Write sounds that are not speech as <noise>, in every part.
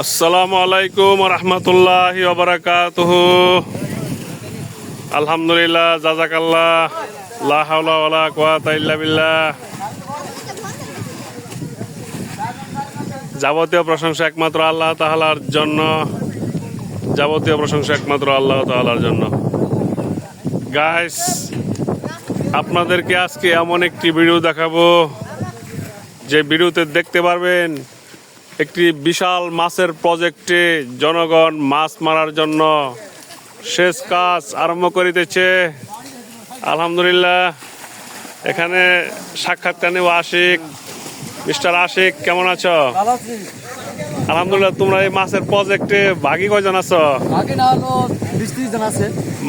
আসসালামু আলাইকুম রহমতুল্লাহ বারাকাতুহ। আলহামদুলিল্লাহ জাজাকাল্লাহ লা হাওলা ওয়ালা কুওয়াতা বিল্লাহ। যাবতীয় প্রশংসা একমাত্র আল্লাহ তাআলার জন্য, যাবতীয় প্রশংসা একমাত্র আল্লাহ তাআলার জন্য। গাইস আপনাদেরকে আজকে এমন একটি ভিডিও দেখাবো, যে ভিডিওতে দেখতে পারবেন একটি বিশাল মাছের প্রজেক্টে জনগণ মাছ মারার জন্য শেষ কাজ আরম্ভ করিতেছে। আলহামদুলিল্লাহ। এখানে সাক্ষাৎকার নেব আশিক। মিস্টার আশিক কেমন আছো? আলহামদুলিল্লাহ তোমরা এই মাছের প্রজেক্টে ভাগি কয়জন আছে।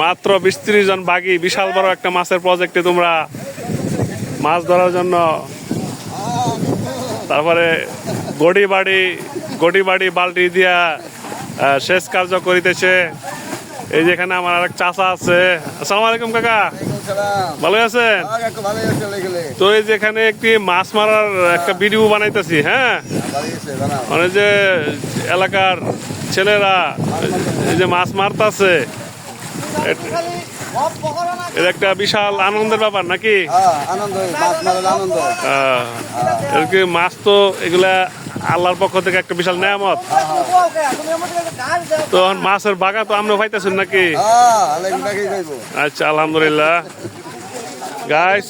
মাত্র বিশ ত্রিশ জন বাগি বিশাল বড় একটা মাছের প্রজেক্টে তোমরা মাছ ধরার জন্য তারপরে গড়ি বাড়ি গড়ি বাড়ি বালটি দিয়া শেষ কার্য করিতেছে। এই যেখানে আমার আরেক চাচা আছে। আসসালামু আলাইকুম কাকা। ভালো আছেন? তো এই যেখানে একটি মাছ মারার একটা ভিডিও বানাইতেছি হ্যাঁ? মানে যে এলাকার ছেলেরা এই যে মাছ মারতাছে এটা একটা বিশাল আনন্দের ব্যাপার নাকি? আনন্দ মাছ আহ, কি মাছ তো এগুলা আল্লাহর পক্ষ থেকে একটা বিশাল নেয়ামত। তো এখন মাছের বাগা তো আমরা পাইতেছেন নাকি? আচ্ছা আলহামদুলিল্লাহ। গাইস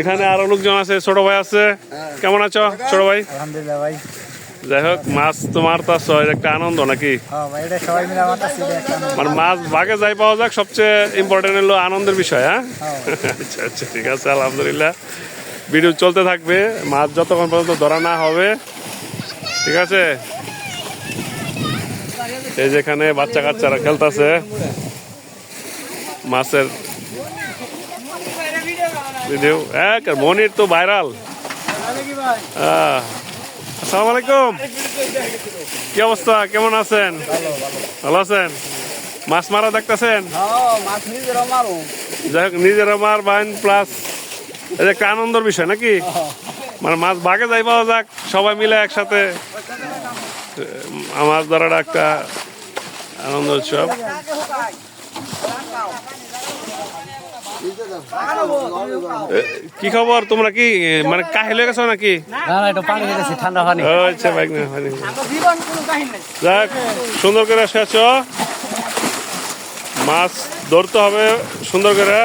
এখানে আরও লোকজন আছে ছোট ভাই আছে। কেমন আছো ছোট ভাই? আলহামদুলিল্লাহ ভাই। যাই হোক মাছ তো মারতাছ এটা একটা আনন্দ নাকি? হ্যাঁ। মানে মাছ ভাগে যাই পাওয়া যাক সবচেয়ে ইম্পর্টেন্ট হলো আনন্দের বিষয় হ্যাঁ? <laughs> আচ্ছা আচ্ছা ঠিক আছে আলহামদুলিল্লাহ। ভিডিও চলতে থাকবে মাছ যতক্ষণ পর্যন্ত ধরা না হবে ঠিক আছে? এই যেখানে বাচ্চা কাচ্চারা খেলতেছে মাছের ভিডিও এক মনির তো ভাইরাল আসসালামু আলাইকুম। কি অবস্থা? কেমন আছেন? ভালো আছেন? মাছ মারা দেখতেছেন? যাই হোক, নিজেরা মার বাইন প্লাস এটা একটা আনন্দের বিষয় নাকি? মানে মাছ ভাগে যাই পাওয়া যাক, সবাই মিলে একসাথে মাছ ধরাটা একটা আনন্দ উৎসব। কি খবর? তোমরা কি মানে কাহিল হয়ে গেছো নাকি? না না একটু পানি খেতেছি ঠান্ডা পানি। আচ্ছা বাইক না পানি যাক সুন্দর করে শেষ মাছ ধরতে হবে সুন্দর করে।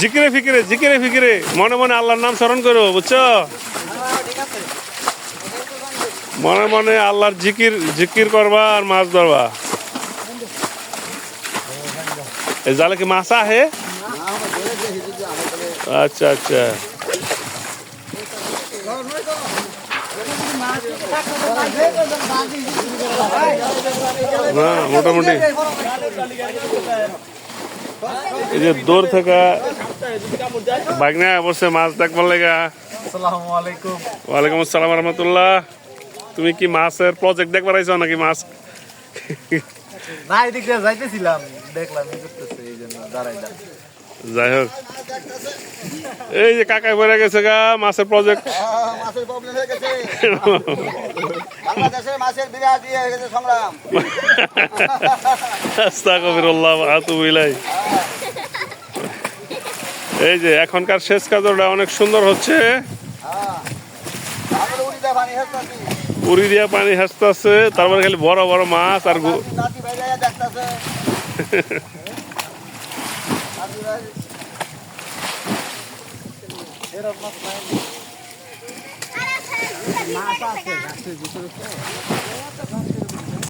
জিকিরে ফিকিরে জিকিরে ফিকিরে। মনে মনে আল্লাহর নাম স্মরণ করো বুঝছ? মনে মনে আল্লাহর জিকির জিকির করবা আর মাছ ধরবা। এই জালে কি মাছ আহে? আচ্ছা আচ্ছা। না মোটামুটি। এই যে দূর থেকে বাগনা বসে মাছ দেখবার লেগা। ওয়ালাইকুম আসসালাম রহমতুল্লাহ। তুমি কি মাছের প্রজেক্ট দেখবার আইছো নাকি মাছ? না এদিক দিয়ে যাইতেছিলাম দেখলাম এই করতেছে এই জন্য দাঁড়াই যাই হোক এই যে কাকায় পড়ে গেছে গা মাছের প্রজেক্ট মাছের প্রবলেম হয়ে গেছে। বাংলাদেশের মাছের বিরাট ইয়ে হয়ে গেছে সংগ্রাম। আস্তাগফিরুল্লাহ আতুবু ইলাই এই যে এখনকার শেষ কাজটা অনেক সুন্দর হচ্ছে। আমাদের উড়ি দিয়া পানি হাসতেছে তারপরে খালি বড় বড় মাছ আর মাছ আছে ভাই